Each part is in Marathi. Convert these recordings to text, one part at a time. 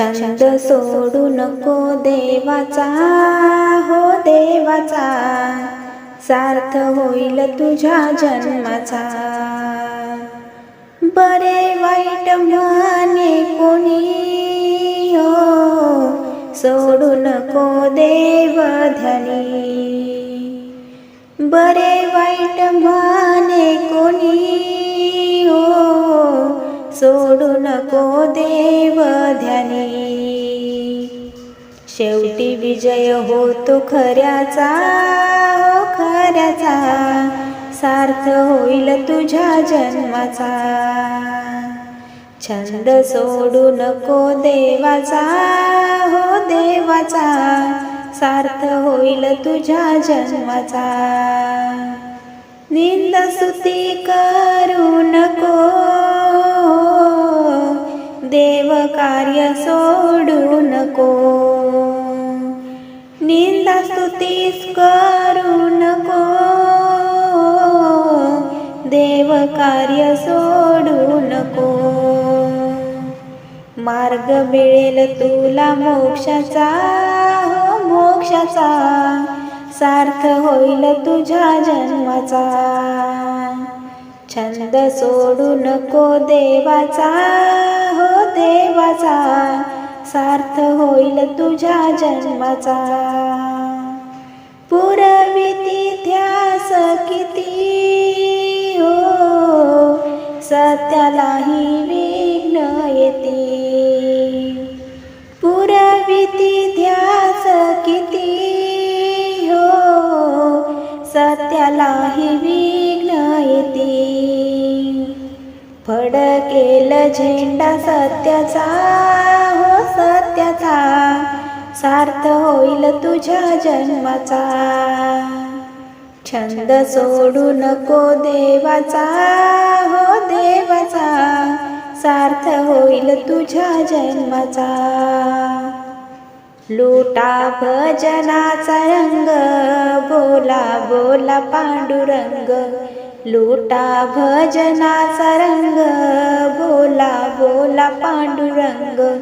छंद सोडू नको देवाचा हो देवाचा. सार्थ होईल तुझ्या जन्माचा. बरे वाईट म्हणे कोणी हो. सोडू नको देव ध्यानी बरे वाईट म्हणे कोणी हो. सोडू नको देव ध्यानी शेवटी विजय होतो खऱ्याचा हो खऱ्याचा. सार्थ होईल तुझ्या जन्माचा. छंद सोडू नको देवाचा हो देवाचा. सार्थ होईल तुझ्या जन्माचा. निंद सुती करू नको. देव कार्य सोडू नको. स्तुतीस करू नको देव कार्य सोडू नको मार्ग मिळेल तुला मोक्षाचा हो मोक्षाचा. सार्थ होईल तुझ्या जन्माचा. छंद सोडू नको देवाचा हो देवाचा. सार्थ होईल तुझ्या जन्माचा. ध्यास किती? हो सत्यालाही विघ्न येते. पुरविती ध्यास किती? हो सत्यालाही विघ्न येते. फडकेल झेंडा सत्याचा हो सत्याचा. सार्थ होईल तुझ्या जन्माचा. छंद सोडू नको देवाचा हो देवाचा. सार्थ होईल तुझ्या जन्माचा. लुटा भजनाचा रंग बोला बोला पांडुरंग. लुटा भजनाचा रंग बोला बोला पांडुरंग.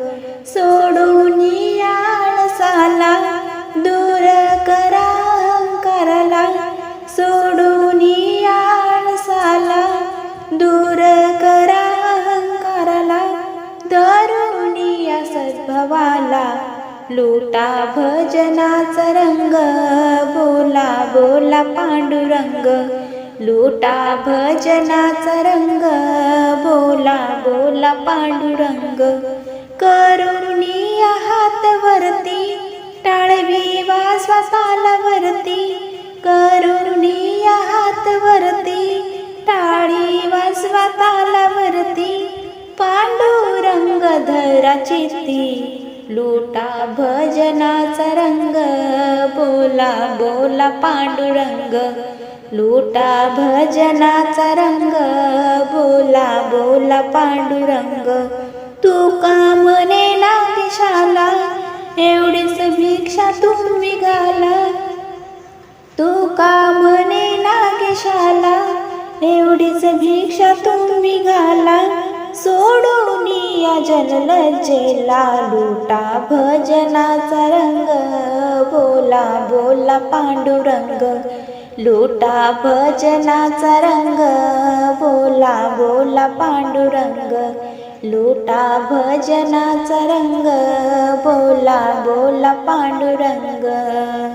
सोडून आळसाला करा अहंकाराला धरून या सद्भवाला. लुटा भजनाचा रंग बोला बोला पांडुरंग. लुटा भजनाचा रंग बोला बोला पांडुरंग. करुणी हात वरती टाळवी वा तालावरती पांडुरंग धरा चित्ती लुटा भजनाचा रंग. बोला बोला पांडुरंग लुटा भजनाचा रंग. बोला बोला पांडुरंग तू कामने ना दिशाला एवढीच भिक्षा तुम्ही घाला. भिक्षा तुम्ही घाला. सोडून या जनलजेला लुटा भजनाचा रंग. बोला बोला पांडुरंग. लुटा भजनाचा रंग. बोला बोला पांडुरंग. लुटा भजनाचा रंग. बोला बोला पांडुरंग.